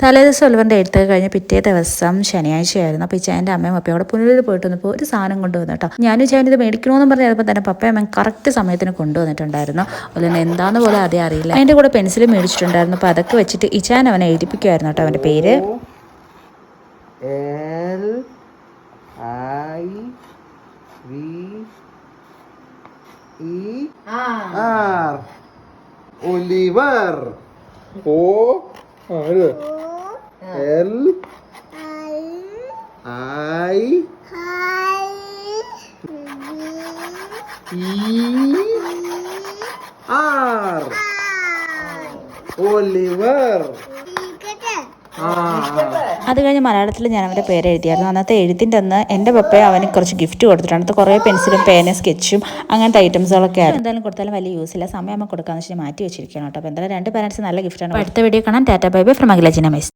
തലേ ദിവസം ഒലിവറിന്റെ എഴുത്തൊക്കെ കഴിഞ്ഞ് പിറ്റേ ദിവസം ശനിയാഴ്ചയായിരുന്നു. അപ്പോൾ ഇച്ചായന്റെ അമ്മയും അപ്പം അവിടെ പുനലൂർ പോയിട്ട് വന്നപ്പോൾ ഒരു സാധനം കൊണ്ടുവന്നു കേട്ടോ. ഞാനും ഇച്ചായൻ ഇത് മേടിക്കണമെന്ന് പറഞ്ഞ് ചിലപ്പോൾ തന്നെ പപ്പയും അമ്മയും കറക്റ്റ് സമയത്തിന് കൊണ്ടുവന്നിട്ടുണ്ടായിരുന്നു. അതിന് എന്താന്ന് പോലും ആദ്യം അറിയില്ല. അതിന്റെ കൂടെ പെൻസിൽ മേടിച്ചിട്ടുണ്ടായിരുന്നു. അപ്പോൾ അതൊക്കെ വെച്ചിട്ട് ഇച്ചാൻ അവനെ എഴുതിപ്പിക്കുമായിരുന്നു കേട്ടോ അവന്റെ പേര്. L I V E R Oliver. ഓ ആ I. E. R. ഒലിവർ. അത് കഴിഞ്ഞ് മലയാളത്തിൽ ഞാൻ അവന്റെ പേര് എഴുതിയായിരുന്നു. അന്നത്തെ എഴുത്തിന്റെ അന്ന് എന്റെ പപ്പയെ അവന് കുറച്ച് ഗിഫ്റ്റ് കൊടുത്തിട്ടുണ്ട്. അത് കുറേ പെൻസിലും പേന സ്കെച്ചും അങ്ങനത്തെ ഐറ്റംസുകളൊക്കെ ആയിരുന്നു. എന്തായാലും കൊടുത്താലും വലിയ യൂസ് ഇല്ല. സമയം കൊടുക്കാമെന്ന് വെച്ചാൽ മാറ്റി വെച്ചിരിക്കണം കേട്ടോ. അപ്പോൾ എന്തായാലും രണ്ട് പേരൻസ് നല്ല ഗിഫ്റ്റാണ് അടുത്ത വീഡിയോ കാണാൻ tata bye bye from Akhila ജിനമൈസ്